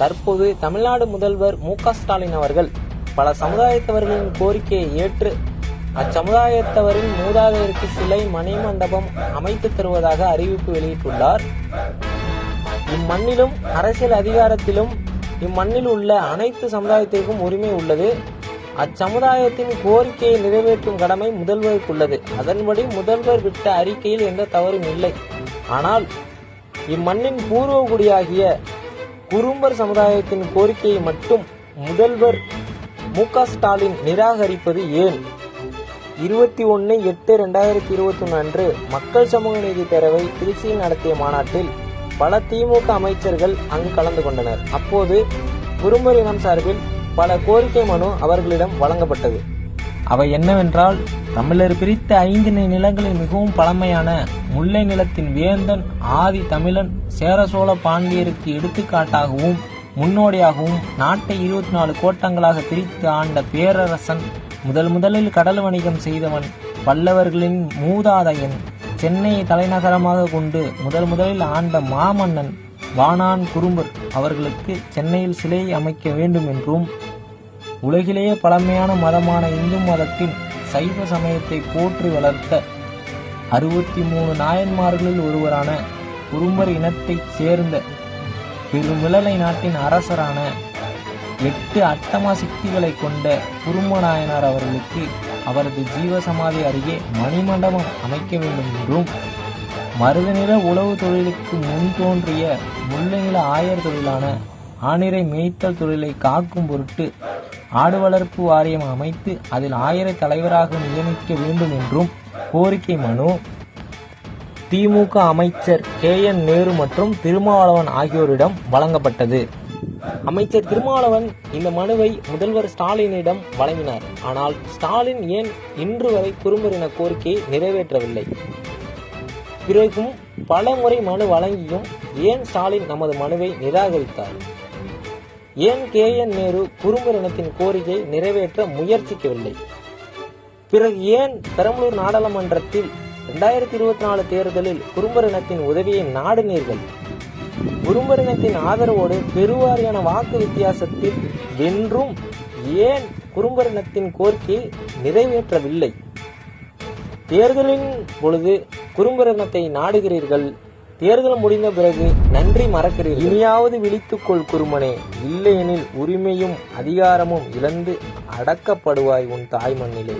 தற்போது தமிழ்நாடு முதல்வர் மு ஸ்டாலின் அவர்கள் பல சமுதாயத்தவர்களின் கோரிக்கையை ஏற்று அச்சமுதாயத்தவரின் மூதாதையருக்கு சிலை மணிமண்டபம் அமைத்து தருவதாக அறிவிப்பு வெளியிட்டுள்ளார். இம்மண்ணிலும் அரசியல் அதிகாரத்திலும் இம்மண்ணில் உள்ள அனைத்து சமுதாயத்திற்கும் உரிமை உள்ளது. அச்சமுதாயத்தின் கோரிக்கையை நிறைவேற்றும் கடமை முதல்வருக்கு உள்ளது அதன்படி முதல்வர் விட்ட அறிக்கையில் எந்த தவறும் இல்லை. ஆனால் இம்மண்ணின் பூர்வகுடியாகிய குறும்பர் சமுதாயத்தின் கோரிக்கையை மட்டும் முதல்வர் மு க ஸ்டாலின் நிராகரிப்பது ஏன்? இருபத்தி ஒன்று எட்டு ரெண்டாயிரத்தி இருபத்தி ஒன்று அன்று மக்கள் சமூக நீதி பேரவை திருச்சியில் நடத்திய மாநாட்டில் பல திமுக அமைச்சர்கள் அங்கு கலந்து கொண்டனர். அப்போது குறும்பர் இனம் சார்பில் பல கோரிக்கை மனு அவர்களிடம் வழங்கப்பட்டது. அவை என்னவென்றால் தமிழர் பிரித்த ஐந்து நிலங்களில் மிகவும் பழமையான முல்லை நிலத்தின் வேந்தன் ஆதி தமிழன் சேர சோழ பாண்டியருக்கு எடுத்துக்காட்டாகவும் முன்னோடியாகவும் நாட்டை இருபத்தி நாலு கோட்டங்களாக பிரித்து ஆண்ட பேரரசன் முதல் முதலில் கடல் வணிகம் செய்தவன் பல்லவர்களின் மூதாதையன் சென்னையை தலைநகரமாக கொண்டு முதல் முதலில் ஆண்ட மாமன்னன் வானான் குறும்பர் அவர்களுக்கு சென்னையில் சிலை அமைக்க வேண்டும் என்றும் உலகிலேயே பழமையான மதமான இந்து மதத்தின் சைவ சமயத்தை போற்றி வளர்த்த அறுபத்தி மூணு நாயன்மார்களில் ஒருவரான குறும்பர் இனத்தைச் சேர்ந்த பெருமிழலை நாட்டின் அரசரான எட்டு அட்டமா சித்திகளை கொண்ட குருமநாயனார் அவர்களுக்கு அவரது ஜீவசமாதி அருகே மணிமண்டபம் அமைக்க வேண்டும் என்றும் மருதநில உழவு தொழிலுக்கு முன் தோன்றிய முல்லைநில ஆயர் தொழிலான ஆணிரை மேய்த்தல் தொழிலை காக்கும் பொருட்டு ஆடு வளர்ப்பு வாரியம் அமைத்து அதில் ஆயிர தலைவராக நியமிக்க வேண்டும் என்றும் கோரிக்கை மனு. திமுக அமைச்சர் கே. என். நேரு மற்றும் திருமாவளவன் ஆகியோரிடம் வழங்கப்பட்டது. அமைச்சர் திருமாவளவன் இந்த மனுவை முதல்வர் ஸ்டாலினிடம் வழங்கினார். ஆனால் ஸ்டாலின் ஏன் இன்று வரை குறும்பரின கோரிக்கையை நிறைவேற்றவில்லை? பிறகும் பல முறை மனு வழங்கியும் ஏன் ஸ்டாலின் நமது மனுவை நிராகரித்தார்? ஏன் கே. என். நேரு குறும்பர் இனத்தின் கோரிக்கை நிறைவேற்ற முயற்சிக்கவில்லை. பிறகு ஏன் பெரம்பலூர் நாடாளுமன்றத்தில் இரண்டாயிரத்தி இருபத்தி நாலு தேர்தலில் குறும்பர் இனத்தின் உதவியை நாடினீர்கள்? குறும்பர் இனத்தின் ஆதரவோடு பெருவாரியான வாக்கு வித்தியாசத்தில் வென்றும் ஏன் குறும்பர் இனத்தின் கோரிக்கையை நிறைவேற்றவில்லை? தேர்தலின் பொழுது குறும்பர் இனத்தை நாடுகிறீர்கள். தேர்தல் முடிந்த பிறகு நன்றி மறக்கிறீர்கள். இனியாவது விழித்துக்கொள் குருமனே. இல்லையெனில் உரிமையும் அதிகாரமும் இழந்து அடக்கப்படுவாய் உன் தாய் மண்ணிலே.